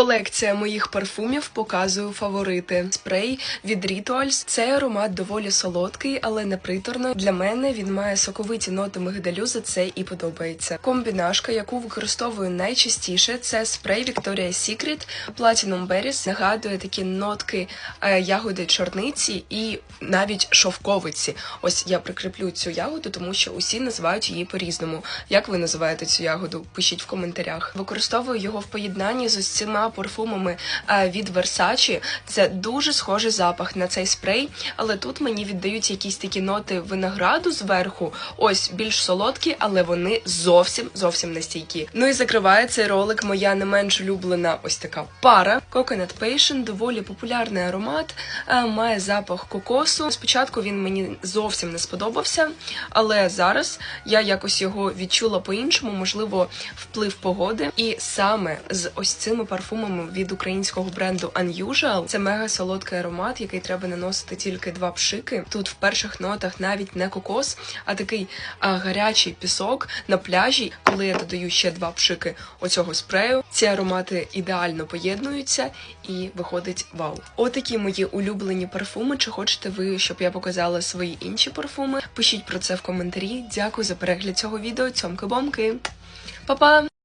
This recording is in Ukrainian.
Колекція моїх парфумів показую фаворити. Спрей від Rituals. Цей аромат доволі солодкий, але не приторно. Для мене він має соковиті ноти мигдалю, за це і подобається. Комбінашка, яку використовую найчастіше, це спрей Victoria's Secret Platinum Berries. Нагадує такі нотки е, ягоди чорниці і навіть шовковиці. Ось я прикріплю цю ягоду, тому що усі називають її по-різному. Як ви називаєте цю ягоду? Пишіть в коментарях. Використовую його в поєднанні з цими парфумами е, від Versace. Це дуже схожий запах на цей спрей, але тут мені віддають якісь такі ноти винограду зверху. Ось більш солодкі, але вони зовсім зовсім не стійкі. Ну і закриває цей ролик моя не менш улюблена ось така пара. Coconut Passion, доволі популярний аромат, е, має запах кокосу. Спочатку він мені зовсім не сподобався, але зараз я якось його відчула по-іншому, можливо, вплив погоди. І саме з ось цими парфумами від українського бренду Unusual це мега солодкий аромат, який треба наносити тільки два пшики. Тут в перших нотах навіть не кокос, а такий а, гарячий пісок на пляжі. Коли я додаю ще два пшики оцього спрею, ці аромати ідеально поєднуються і виходить вау. Отакі мої улюблені парфуми. Чи хочете ви, щоб я показала свої інші парфуми? Пишіть про це в коментарі. Дякую за перегляд цього відео. Цьомки-бомки. Па-па!